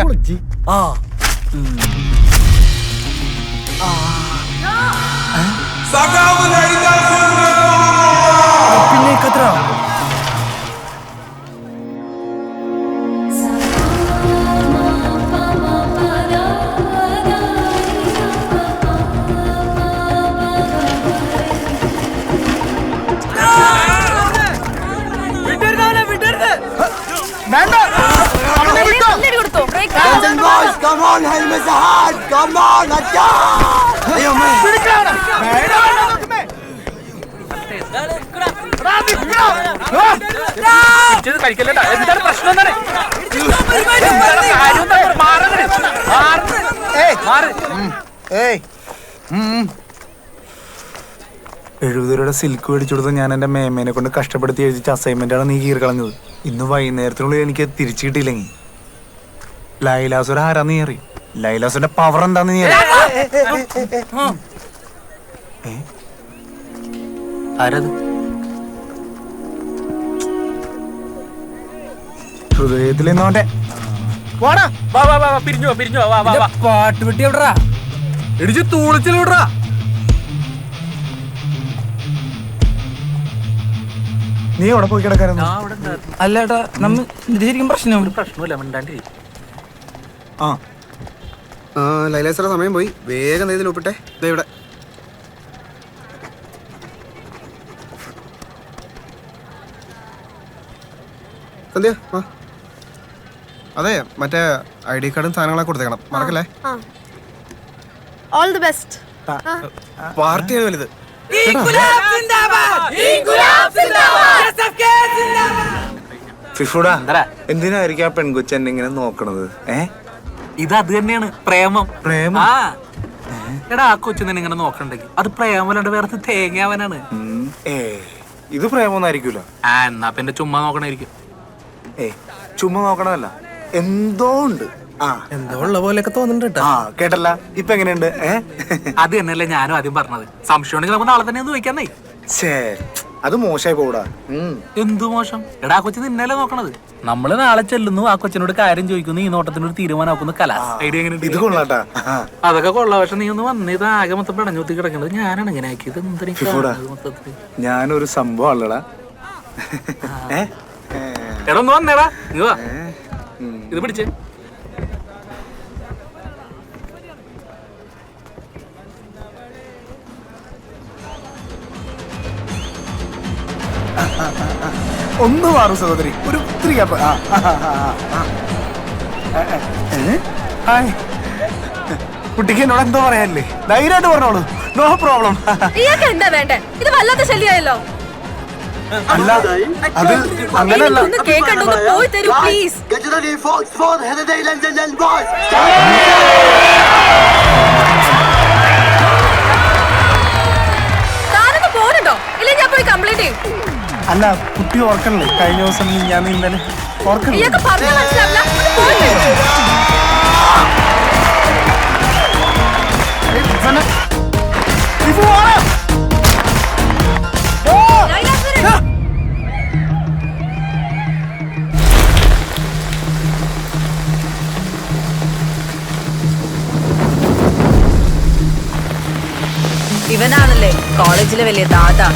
പിടിക്ക് ആ പിന്നെ കത്ര വേണ്ട എടാ, നിക്കടാ. ആ. ഇത് കഴിക്കല്ലടാ എന്താണ് പ്രശ്നം എന്താണ് കാര്യം എന്താണ്? മാറരുത്. മാറരുത്. ഏയ്, മാറ്. ഏയ്. ഉം. എഴുപത് രൂപയുടെ സിൽക്ക് മേടിച്ചു കൊടുത്ത് ഞാൻ എന്റെ മേമേനെ കൊണ്ട് കഷ്ടപ്പെടുത്തി എഴുതിച്ച അസൈൻമെന്റ് ആണ് നീ കീറി കളഞ്ഞത് ഇന്ന് വൈകുന്നേരത്തിനുള്ളിൽ എനിക്ക് തിരിച്ചു കിട്ടിയില്ലെങ്കിൽ ലൈലാസുര ആരാ നീ അറിയും ലൈലാസുന്റെ പവർ എന്താന്ന് നീ അറിയും? ഏ? ആരത്? ഹൃദയത്തിൽ നിന്നോട്ടെ വാടാ. വാ വാ വാ വാ, പിരിഞ്ഞു വാ പിരിഞ്ഞു വാ വാ വാ വാ. പാട്ട് വെട്ടി എവിടാ ഇടിച്ച് തൂളിച്ചിൽ വിടറാ. നീ എവിടെ പോയി കിടക്കായിരുന്നു. അല്ല ഏട്ടാ നമ്മ ഇത് ശരിക്കും പ്രശ്നം പ്രശ്നമില്ല മിണ്ടാണ്ടി ആ. ലൈലേശ്വര സമയം പോയി. വേഗം നെയ്തിൽ ഒപ്പിട്ടെ. ദേ ഇവിടെ. സന്ധ്യ വാ. അതെ മറ്റേ ഐ ഡി കാർഡും സാധനങ്ങളൊക്കെ കൊടുത്തേക്കണം. മറക്കല്ലേ? ഓൾ ദി ബെസ്റ്റ് പാർട്ടിയാണ് വലുത്. ഫിഫുടാ എന്തിനായിരിക്കും ആ പെൺകുച്ചെന്നെ ഇങ്ങനെ നോക്കണത്? ഏ? ഇത് അത് തന്നെയാണ് പ്രേമം. പ്രേമം? ആ. എടാ ആ കൊച്ചു തന്നെ ഇങ്ങനെ നോക്കണ്ടെങ്കിൽ അത് പ്രേമല്ലാണ്ട് വേറെ തേങ്ങാവനാണ് ഏ ഇത് പ്രേമൊന്നും ആയിരിക്കൂല ആ എന്നാ പിന്നെ ചുമ്മാ നോക്കണായിരിക്കും. ഏ ചുമ്മാ നോക്കണമല്ല എന്തോ ഉണ്ട്. ആ എന്തോ ഉള്ള പോലെയൊക്കെ തോന്നുന്നുണ്ട് ആ കേട്ടല്ല. ഇപ്പൊ എങ്ങനെയുണ്ട്? ഏ? അത് തന്നെയല്ലേ ഞാനും ആദ്യം പറഞ്ഞത്. സംശയം ഉണ്ടെങ്കിൽ നമുക്ക് നാളെ തന്നെ ഒന്ന് ചോദിക്കാന്നേ ഛേ. അത് മോശമായി പോടാ എന്ത് മോശം? എടാ കൊച്ചു നിന്നല്ലേ നോക്കണത്? നമ്മൾ നാളെ ചെല്ലുന്നു. ആ കൊച്ചിനോട് കാര്യം ചോദിക്കുന്നു. ഈ നോട്ടത്തിനൊരു തീരുമാനമാക്കുന്നു. കല ഇത് കൊള്ളാട്ടാ. അതൊക്കെ കൊള്ളാം. പക്ഷെ നീ ഒന്ന് വന്നിത് ആകെ മൊത്തം പടഞ്ഞൂത്തി കിടക്കുന്നത് ഞാനാണ് ഇങ്ങനെ ആക്കിയത്? ഞാനൊരു സംഭവം അല്ലടാ. എടാ ഒന്ന് വന്നേടാ. ഇത് പിടിച്ചേ. ഒന്ന് മാറും സഹോദരി. ഒരു ഒത്തിരി? ഹായ്. കുട്ടിക്ക് എന്നോട് എന്തോ പറയാനില്ലേ? ധൈര്യമായിട്ട് പറഞ്ഞോളൂ. നോ പ്രോബ്ലം ഇയാൾക്ക് എന്താ വേണ്ടേ? ഇത് വല്ലാത്ത ശല്യമായല്ലോ. അല്ല അത് അങ്ങനെയല്ല പോയി തരൂ പ്ലീസ്. താനൊന്ന് പോരുണ്ടോ ഞാൻ പോയി കംപ്ലൈന്റ് ചെയ്യും. അല്ല കുട്ടി ഓർക്കണല്ലേ കഴിഞ്ഞ ദിവസം ഞാൻ ഇന്നലെ. ഇവനാണല്ലേ കോളേജിലെ വലിയ ദാദാ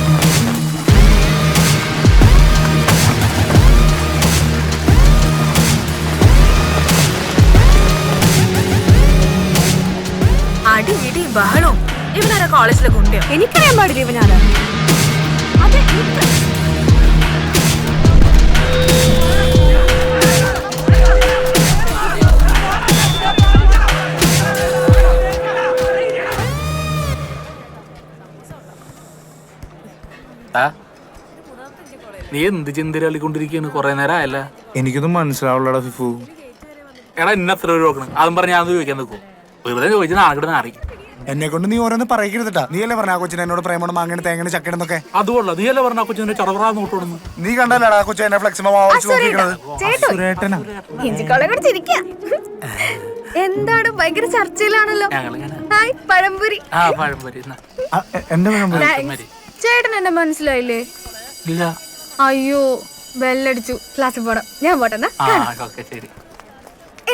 ബഹളവും ഇവനാരാ കോളേജിലെ കുണ്ടിയോ എനിക്കറിയാൻ പാടില്ല ഇവനാരാ അതെ നീ എന്ത് ചിന്തരാളിക്കൊണ്ടിരിക്കുകയാണ് കുറെ നേരം ആയല്ല എനിക്കൊന്നും മനസ്സിലാവുള്ളടാ ഫിഫു. എടാ ഇന്നത്ര ഒരു നോക്കണം അതും പറഞ്ഞ് ഞാൻ ചോദിക്കാൻ നിൽക്കും. വെറുതെ ചോദിച്ചാൽ നാളെ നാറി. എന്നെ കൊണ്ട് നീ ഓരോന്ന് പറയിക്കരുതട്ടാ നീ അല്ലേ പറഞ്ഞ ആ കൊച്ചിനെ എന്നോട് പ്രേമണം മാങ്ങനെ തേങ്ങനെ ചക്കണെന്നൊക്കെ അതുകൊള്ള നീ അല്ലേ പറഞ്ഞ കൊച്ചിനെ ചടവറാ നോട്ടോടുന്നു നീ കണ്ടല്ലേടാ ആ കൊച്ചു എന്നെ ഫ്ലെക്സിമോ വാങ്ങിച്ചു നോക്കിക്കണത് എന്താണ്? ഭയങ്കര ചർച്ചയിലാണല്ലോ. ഹായ് പഴംപുരി. ആ പഴംപൊരി എന്റെ വേണം ചേട്ടൻ എന്നെ മനസ്സിലായില്ലേ? ഇല്ല. അയ്യോ ബെല്ലടിച്ചു. ക്ലാസ്സിൽ പോടാം. ഞാൻ പോട്ടെന്നാ ശരി.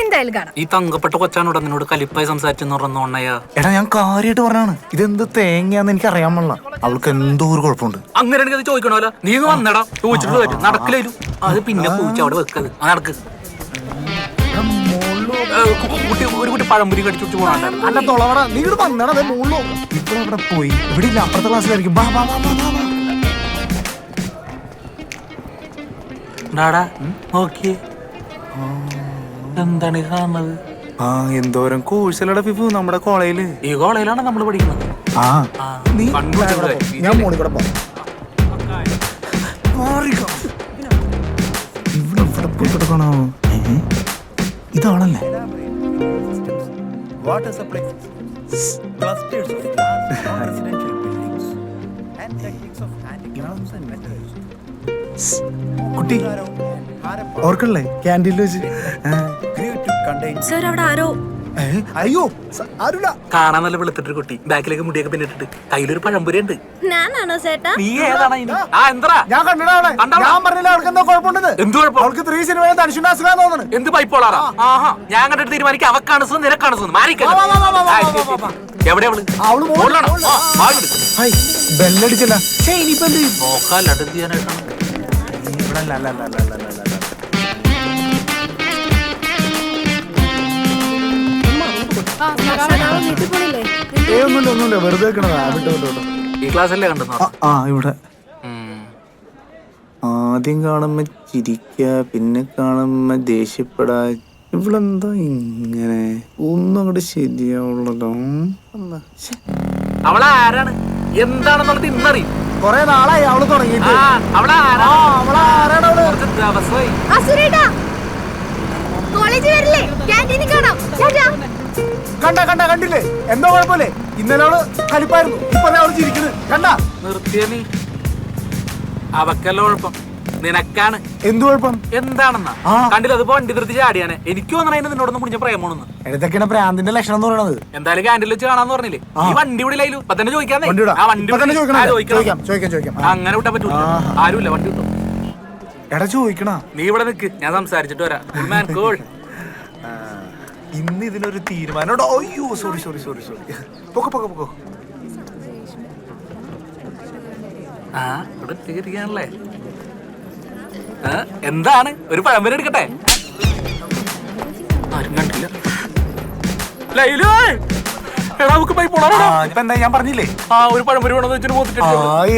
എന്തായാലും കാണാം. ഈ തങ്കപ്പെട്ട കൊച്ചാനോട് നിന്നോട് കലിപ്പായി സംസാരിച്ചെന്ന് പറഞ്ഞോണ്ണയാ എടാ ഞാൻ കാര്യമായിട്ട് പറഞ്ഞാണ് ഇതെന്ത് തേങ്ങയാന്ന് എനിക്ക് അറിയാൻ പാടില്ല അവൾക്ക് എന്തോ ഒരു കുഴപ്പമുണ്ട്. അങ്ങനെയാണെങ്കിൽ അത് ചോദിക്കണമല്ലോ. നീ വന്നടാ. ചോദിച്ചിട്ട് വരും. നടക്കില്ലേലും അത് പിന്നെ പൂച്ച അവിടെ വെക്കത് നടക്ക്. കുട്ടി ഒരു കുട്ടി പഴംപുരി കടിച്ചു പോകണ്ടായിരുന്നു അല്ല തൊളവട. നീ ഇവിടെ വന്നടാ. മുകളിലോ ഇപ്പൊ അവിടെ പോയി? ഇവിടെ ഇല്ല. അപ്പുറത്തെ ക്ലാസ്സിലായിരിക്കും. ബാ ബാ ബാ ബാ, ബാ ഡാടാ നോക്കിയേ. എന്താണ് ഈ കാണുന്നത്? ആ എന്തോരം കോഴ്സിലടാ ഫിഫു നമ്മുടെ കോളേജിൽ? ഈ കോളേജിലാണ് നമ്മൾ പഠിക്കുന്നത്? ആ. നീ. ഞാൻ മോളിൽ കൂടെ. മാറിക്കോ. ഇവിടെ ഇവിടെ പോയി കിടക്കണോ? ഇതാണല്ലേ? Buildings and techniques of handicrafts and metals കുട്ടി ഓർക്കണല്ലേ? ക്യാന്റീനിൽ വെച്ച്. സാർ അവിടെ ആരോ അയ്യോ സ- ആരുമില്ല കാണാൻ നല്ല വെളുത്തിട്ടൊരു കുട്ടി. ബാക്കിലേക്ക് മുടിയൊക്കെ പിന്നിട്ടിട്ട് കയ്യിലൊരു പഴംപുരി ഉണ്ട് ഞാനാണോ ചേട്ടാ? നീ ഏതാണ് ആ എന്താ ഞാൻ കണ്ടടാ ഞാൻ പറഞ്ഞില്ല അവൾക്ക് എന്തോ കുഴപ്പമുണ്ടെന്ന്? എന്ത് കുഴപ്പം? അവൾക്ക് ത്രീ സിനിമയിൽ തനിഷിന്റെ അസുഖം തോന്നുന്നു. എന്ത് പൈപ്പോളാറാ ആഹാ ഞാൻ കണ്ടിട്ട് തീരുമാനിക്കും. അവക്കാണ് സുഖം നിനക്കാണ് സുഖം മാറിക്കല്ലോ. എവിടെ അവൾ? മോളിലാണോ? ബെല്ലടിച്ചില്ല ഇനിയിപ്പോ എന്ത് എന്ത് ചെയ്യാനായിട്ടാണ്? ഇവിടെ അല്ല, അല്ല, അല്ല, അല്ല, അല്ല, ഒന്നുമില്ല ഒന്നുമില്ല വെറുതെ വെക്കണതാ വിട്ടോ വിട്ടോ വിട്ടോ. ഈ ക്ലാസ്സല്ലേ കണ്ടെന്നോ ആ, ആ ഇവിടെ. ആദ്യം കാണുമ്പോ ചിരിക്ക പിന്നെ കാണുമ്പോ ദേഷ്യപ്പെടാ. ഇവളെന്താ ഇങ്ങനെ? ഒന്നും അങ്ങോട്ട് ശരിയാവുള്ളതോ അവളെ ആരാണ്? എന്താണെന്നുള്ളത് ഇന്നറിയും. കൊറേ നാളായി അവൾ തുടങ്ങിയിട്ട്. ആ അവളാരാണ് അവൾ കുറച്ച് ദിവസമായി. അസുരേട്ടാ കോളേജ് വരില്ലേ? ക്യാന്റീനിൽ കാണാം. കണ്ട കണ്ട കണ്ടില്ലേ? എന്തോ കുഴപ്പമില്ലേ? ഇന്നലെ അവൾ കലിപ്പായിരുന്നു. ഇപ്പൊ അവൾ ചിരിക്കുന്നത് കണ്ട? നിർത്തിയ നീ. അവക്കല്ല കുഴപ്പം. നിനക്കാണ്. എന്ത് കുഴപ്പം? എന്താണെന്നാ? കണ്ടില്ല? അതിപ്പോ വണ്ടി നിർത്തി ചാടിയാണ്. എനിക്ക് തോന്നണതിന് നിന്നോടൊന്നും മുടിഞ്ഞ പ്രേമോണെന്ന് ഇതൊക്കെയാണ് പ്രാന്തിന്റെ ലക്ഷണം എന്ന് പറയുന്നത് എന്തായാലും ക്യാൻഡിൽ വെച്ച് കാണാന്ന് പറഞ്ഞില്ലേ? ഈ വണ്ടി വിടില്ലായാലും ഇപ്പൊ തന്നെ ചോദിക്കാന്നേ. ആ വണ്ടി. ചോദിക്കാം ചോദിക്കാം ചോദിക്കാം. അങ്ങനെ വിട്ടാ പറ്റൂല. ആരുമില്ല വണ്ടി കിട്ടും എടാ ചോദിക്കണ? നീ ഇവിടെ നിക്ക്. ഞാൻ സംസാരിച്ചിട്ട് വരാം. ഇന്ന് ഇതിനൊരു തീരുമാനം. ഉണ്ടോ അയ്യോ സോറി സോറി സോറി സോറി പൊക്കോ പൊക്കോ പൊക്കോ. ആ ഇവിടെ തീരുകയാണല്ലേ എന്താണ്? ഒരു പഴംപരി എടുക്കട്ടെ? ആരും കണ്ടില്ല. ലൈലു! ഞാൻ പറഞ്ഞില്ലേ? ആ ഒരു പഴംപരി വേണമെന്ന് വെച്ചിട്ട് ആ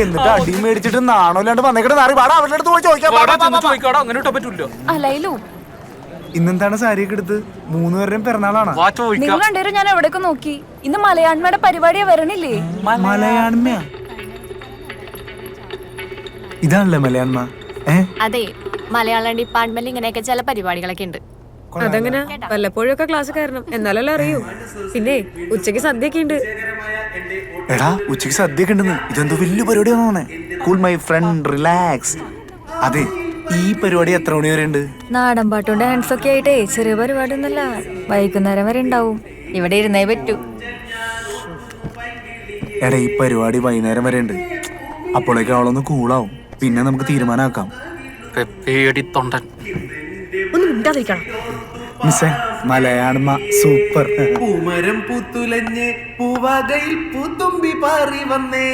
എന്നിട്ട് അടി മേടിച്ചിട്ട് നാണോല്ലാണ്ട് വന്നേക്കട്ടെ നാറി പാടാ അവരുടെ അടുത്ത് പോയി ചോദിക്കാം. അങ്ങനെ പറ്റൂല്ലോ ഇന്നെന്താണ് സാരിയൊക്കെ എടുത്ത്? മൂന്ന് പേരുടെയും പിറന്നാളാണ്. വാ ചോദിക്കാം. നിങ്ങൾ രണ്ടുപേരും ഞാൻ എവിടേക്ക് നോക്കി. ഇന്ന് മലയാണ്മയുടെ പരിപാടിയാ വരണില്ലേ? മലയാണ്മ? ഇതാണല്ലേ മലയാണ്മ? അതെ മലയാളം ഡിപ്പാർട്ട്മെന്റ് ഇങ്ങനെയൊക്കെ ചില പരിപാടികളൊക്കെ ഉണ്ട്. അതങ്ങനെ? വല്ലപ്പോഴൊക്കെ ക്ലാസ് കയറണം എന്നാലല്ലേ അറിയൂ. പിന്നെ ഉച്ചയ്ക്ക് സദ്യയൊക്കെ ഉണ്ട്. എടാ ഉച്ചയ്ക്ക് സദ്യ ഉണ്ടെന്ന്. ഇതെന്തോ വലിയ പരിപാടിയാണോ കൂൾ മൈ ഫ്രണ്ട് റിലാക്സ് അതെ ഈ പരിപാടി എത്ര മണി വരെ ഉണ്ട്? നാടൻ പാട്ടും ഡാൻസ് ഒക്കെ ആയിട്ടേ ചെറിയ പരിപാടി ഒന്നല്ല വൈകുന്നേരം വരെ ഉണ്ടാവും. ഇവിടെ ഇരുന്നേ പറ്റൂ. എടാ ഈ പരിപാടി വൈകുന്നേരം വരെ ഉണ്ട്. അപ്പോഴേക്കും അവളൊന്ന് കൂളാവും പിന്നെ നമുക്ക് തീരുമാനമാക്കാം. തൊണ്ടൻ. ഒന്ന് മിണ്ടാതിരിക്കണം. മിസ്സേ മലയാണ്മ സൂപ്പർ. പൂമരം പൂത്തുലഞ്ഞ് പൂവാകയിൽ പൂത്തുമ്പി പാറി വന്നേ.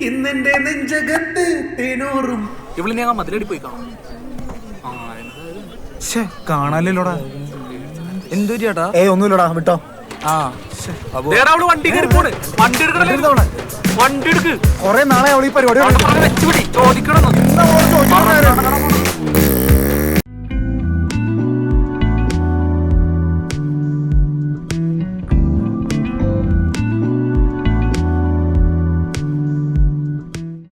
ഇന്നെന്റെ നെഞ്ചകത്ത് തേനൂറും ഇവിടെ ഞാൻ മതിലടി പോയി കാണാം. ആ, എന്തായാലും. ശ്ശേ കാണാനില്ലോടാ എന്തു ചേട്ടാ? ഏ ഒന്നുമില്ലടാ വിട്ടോ. ആ ദേടാ, അവൾ വണ്ടി കയറി പോണ്. വണ്ടി എടുക്കണല്ലേ. വണ്ടി എടുക്ക് കൊറേ നാളെ അവൾ ഈ പരിപാടി അവിടെ പറഞ്ഞ് ചോദിക്കണമെന്ന്.